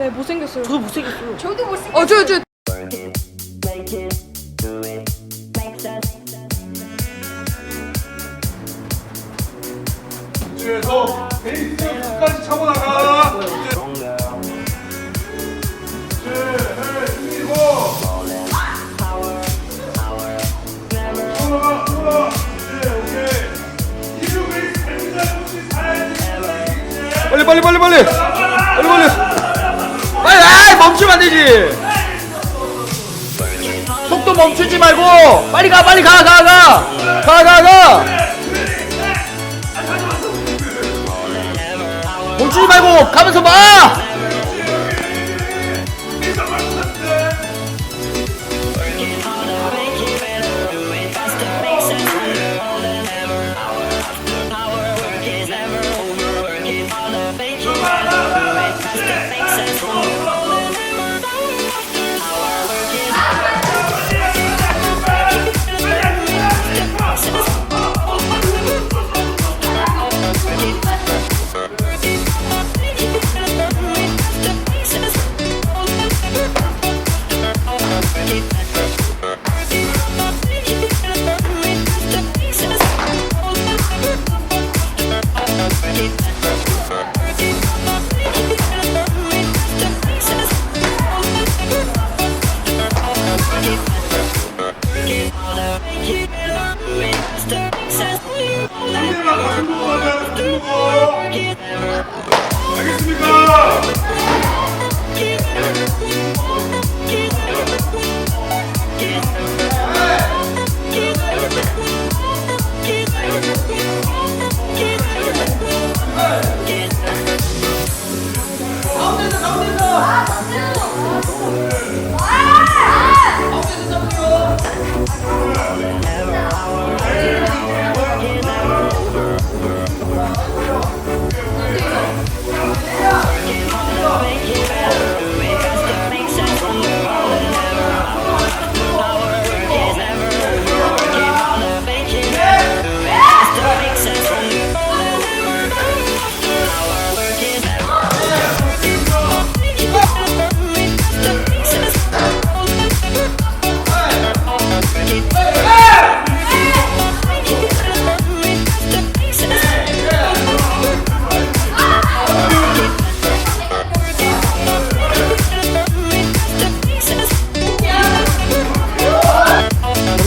네 못생겼어요. 저도 못생겼어요. 저도 못생겼어. 어저 저. 멈추지 말고 빨리 가 빨리 가 가 가. 가 가 가. 멈추지 말고 가면서 봐. it.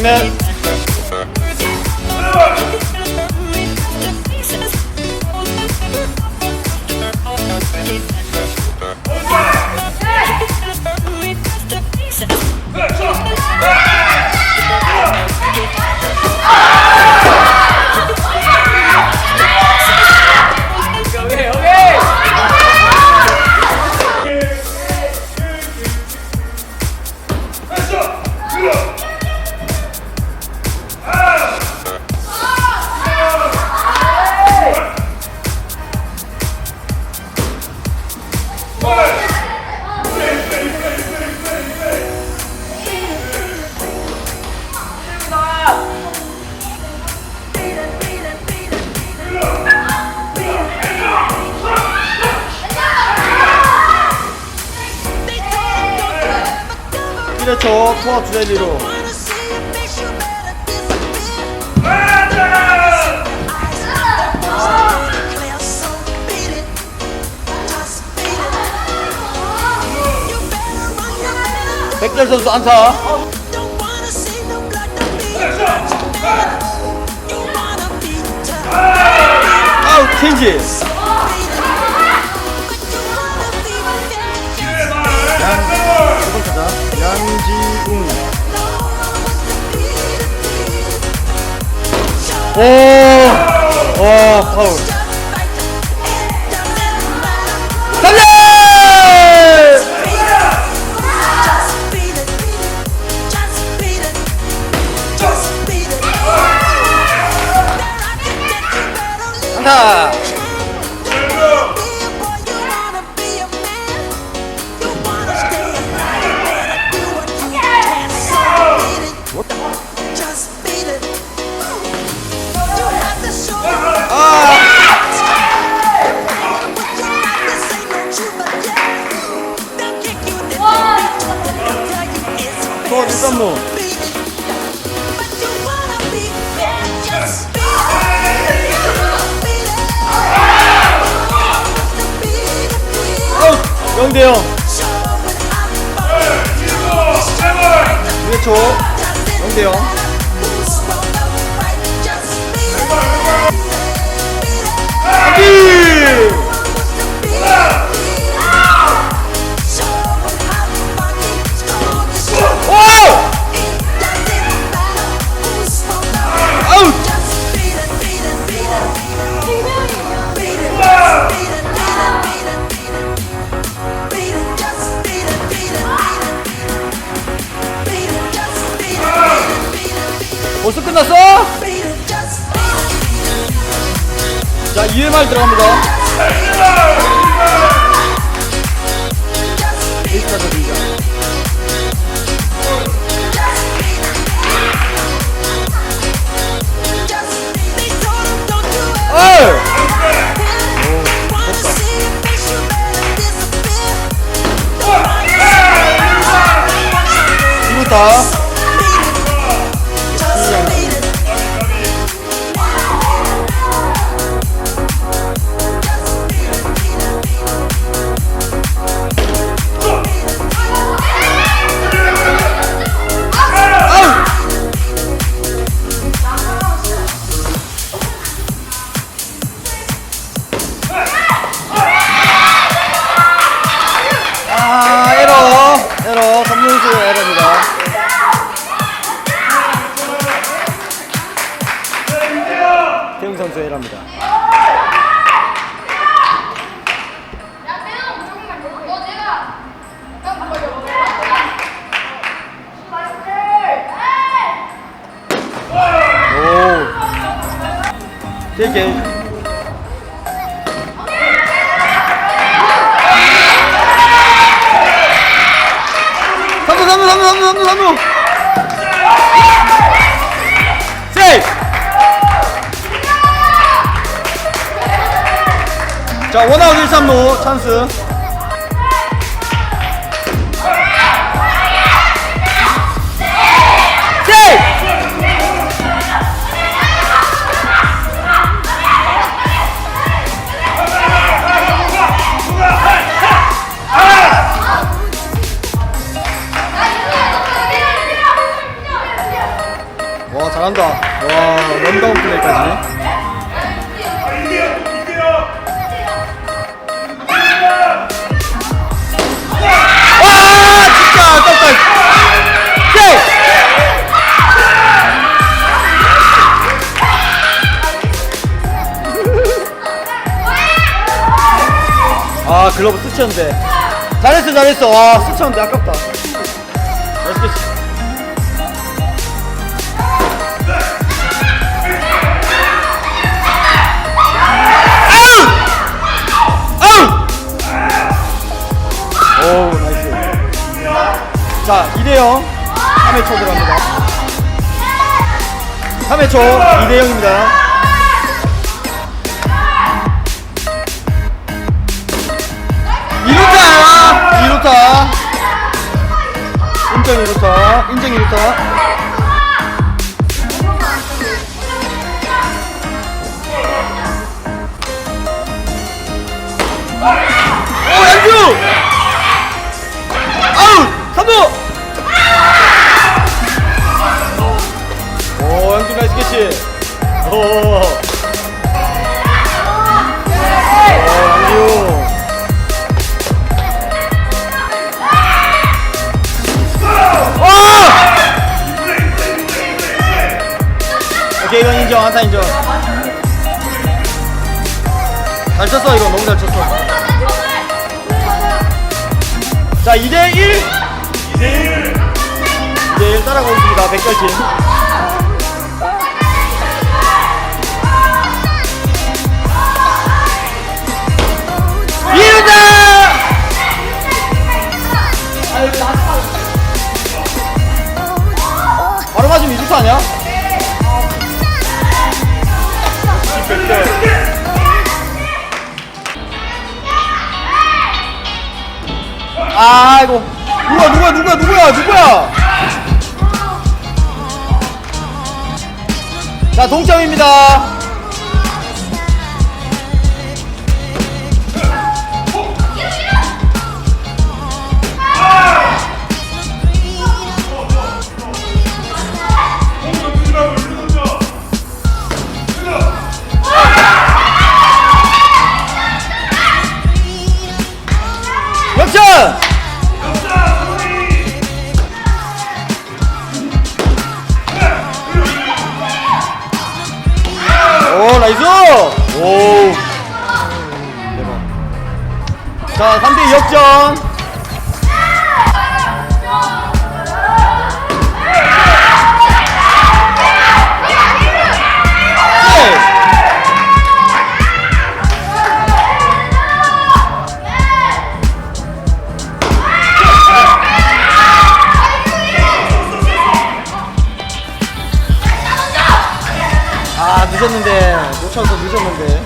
정 주제리로. 백절 선수 안타. 아웃 체인지. 양지웅. 오. 와 파울. 13무 아웃 0대0 2초 0대0 이 들어갑니다. 걸려. 오. JK. 삼루 삼루 삼루 삼루 삼루 삼루. 세이 자 원아웃 1, 3루 찬스. 와 잘한다. 와 런다운 플레이까지. 글러브 스쳤는데 잘했어 잘했어 와 스쳤는데 아깝다 캐치 아웃! 아웃! 오 나이스 자 2대0 3회 초 들어갑니다 3회 초 2대0입니다 이루타! 이루타! 인정 이루타! 인정 이루타! 오 양주 아웃! 3루! 오 양주 나이스 캐치! 오, 오케이 이건 인정 한타 인정. 잘 쳤어 이거. 너무 잘 쳤어. 자 2대1 2대1 2대1 따라가고 있습니다 백결팀 이루다 바로 맞으면 이루타 아니야? 아이고. 누가 누가 누가 누구야? 누구야? 자 동점입니다. 나이스! 오. 대박. 자, 3대 역전. 네. 아, 늦었는데. 놓쳐서 늦었는데.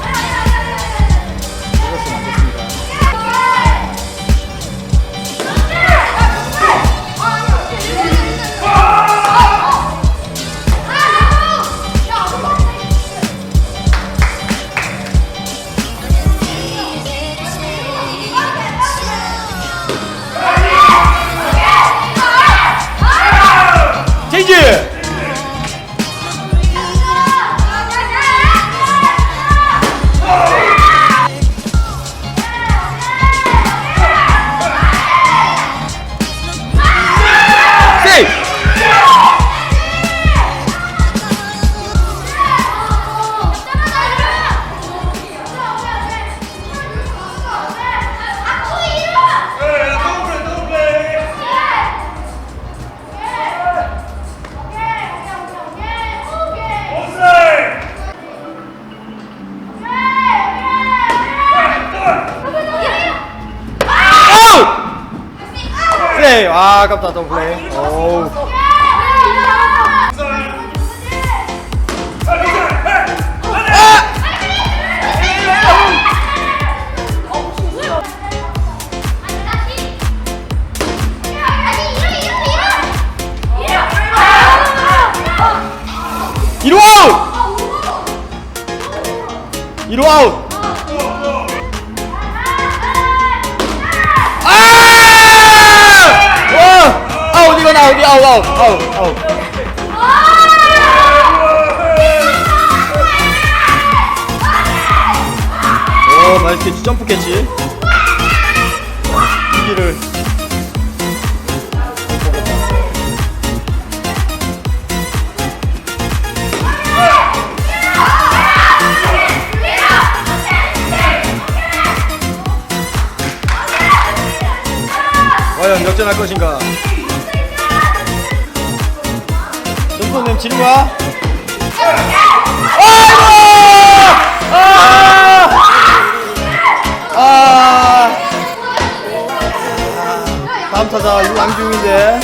세이브! 아, 아깝다, 더블 플레이. 캐치, 점프 캐치. 기기를. 과연 역전할 것인가? 점프님 지는 거야? 다음 타자 유안중인데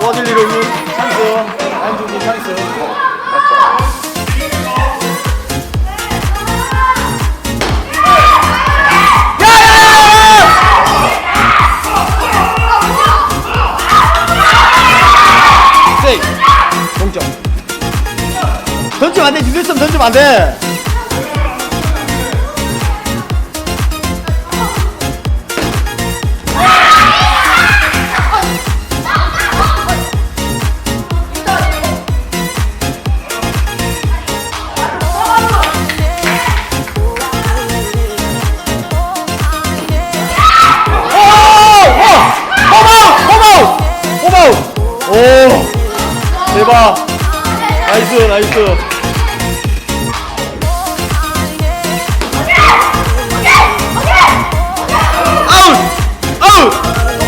워딜리로 유 찬스 안중이 찬스 던지면 안돼 뉴스럼 던지면 안 돼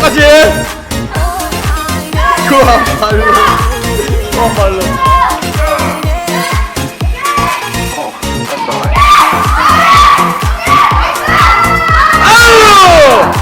똑같이 그와 발로 그와 발로 아웃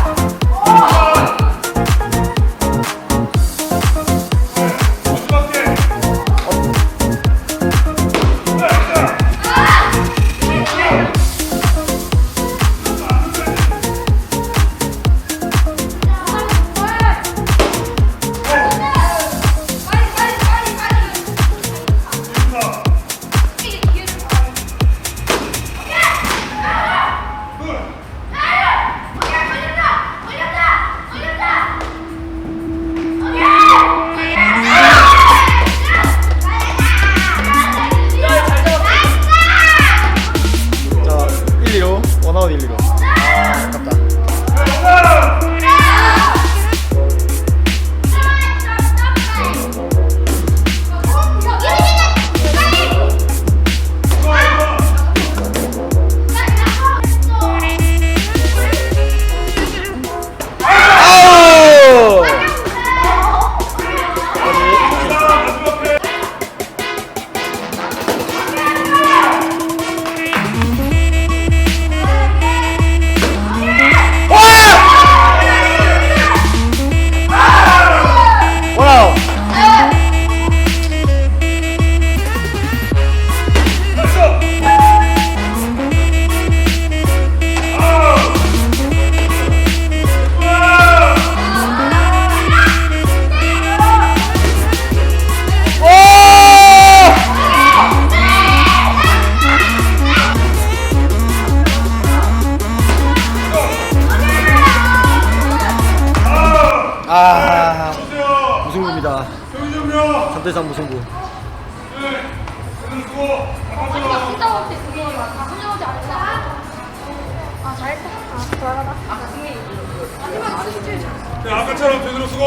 아까처럼 제대로 수고.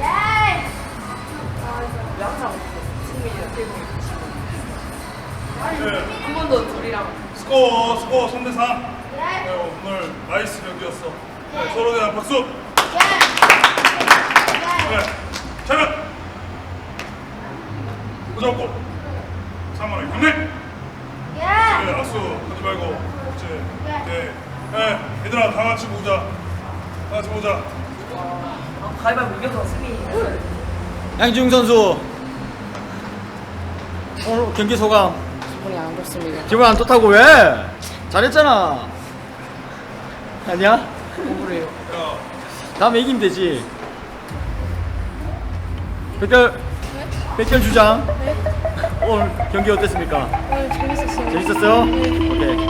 예 네. 한 번 더 둘이랑 스코어, 스코어 3대 4. 예. 네, 오늘 나이스 경기였어. 네, 서로 대한 박수. 예. 네. 차렷. 무조건. 3만원 경례. 예. 네, 악수 하지 말고. 그렇지. 네. 네. 얘들아, 다 같이 모자. 다 같이 모자. 아, 가위바위보 이겨서 승리 양지웅 선수. 오늘 경기 소감. 기분이 안 좋습니다 기분 안 좋다고 왜? 잘했잖아. 아니야? 억울해요 야, 다음에 이기면 되지. 백결, 백결 주장. 오늘 경기 어땠습니까? 오늘 재밌었어요 재밌었어요? 오케이.